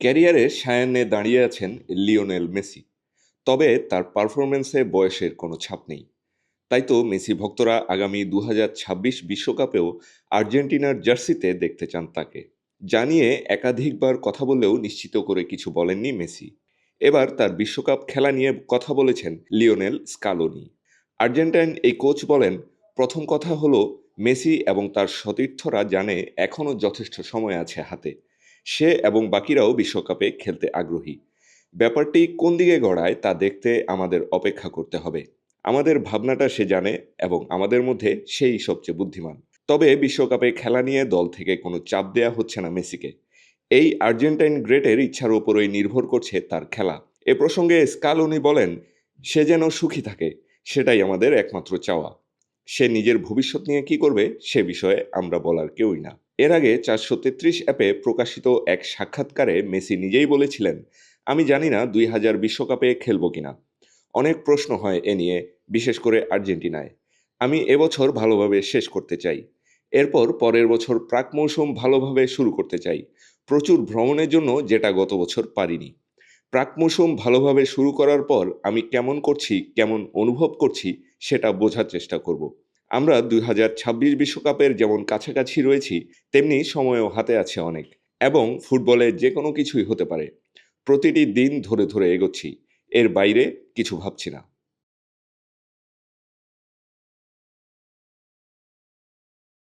ক্যারিয়ারের সায়ান্নে দাঁড়িয়ে আছেন লিওনেল মেসি। তবে তার পারফরমেন্সে বয়সের কোনো ছাপ নেই। তাই তো মেসি ভক্তরা আগামী দু বিশ্বকাপেও আর্জেন্টিনার জার্সিতে দেখতে চান তাকে। জানিয়ে একাধিকবার কথা বললেও নিশ্চিত করে কিছু বলেননি মেসি। এবার তার বিশ্বকাপ খেলা নিয়ে কথা বলেছেন লিওনেল স্কালোনি। আর্জেন্টাইন এই কোচ বলেন, প্রথম কথা হলো, মেসি এবং তার সতীর্থরা জানে এখনও যথেষ্ট সময় আছে হাতে। সে এবং বাকিরাও বিশ্বকাপে খেলতে আগ্রহী। ব্যাপারটি কোন দিকে গড়ায় তা দেখতে আমাদের অপেক্ষা করতে হবে। আমাদের ভাবনাটা সে জানে এবং আমাদের মধ্যে সেই সবচেয়ে বুদ্ধিমান। তবে বিশ্বকাপে খেলা নিয়ে দল থেকে কোনো চাপ দেয়া হচ্ছে না মেসিকে। এই আর্জেন্টাইন গ্রেটের ইচ্ছার উপরই নির্ভর করছে তার খেলা। এ প্রসঙ্গে স্কালোনি বলেন, সে যেন সুখী থাকে, সেটাই আমাদের একমাত্র চাওয়া। সে নিজের ভবিষ্যৎ নিয়ে কি করবে সে বিষয়ে আমরা বলার কেউই না। এর আগে চারশো তেত্রিশ অ্যাপে প্রকাশিত এক সাক্ষাৎকারে মেসি নিজেই বলেছিলেন, আমি জানি না দুই হাজার বিশ্বকাপে খেলব কিনা। অনেক প্রশ্ন হয় এ নিয়ে, বিশেষ করে আর্জেন্টিনায়। আমি এবছর ভালোভাবে শেষ করতে চাই। এরপর পরের বছর প্রাক মৌসুম ভালোভাবে শুরু করতে চাই। প্রচুর ভ্রমণের জন্য যেটা গত বছর পারিনি। প্রাক মৌসুম ভালোভাবে শুরু করার পর আমি কেমন করছি, কেমন অনুভব করছি, সেটা বোঝার চেষ্টা করব। আমরা দুই হাজার ছাব্বিশ বিশ্বকাপের যেমন কাছাকাছি রয়েছি, তেমনি সময়ও হাতে আছে অনেক এবং ফুটবলে যে কোনো কিছুই হতে পারে। প্রতিটি দিন ধরে ধরে এগোচ্ছি, এর বাইরে কিছু ভাবছি না।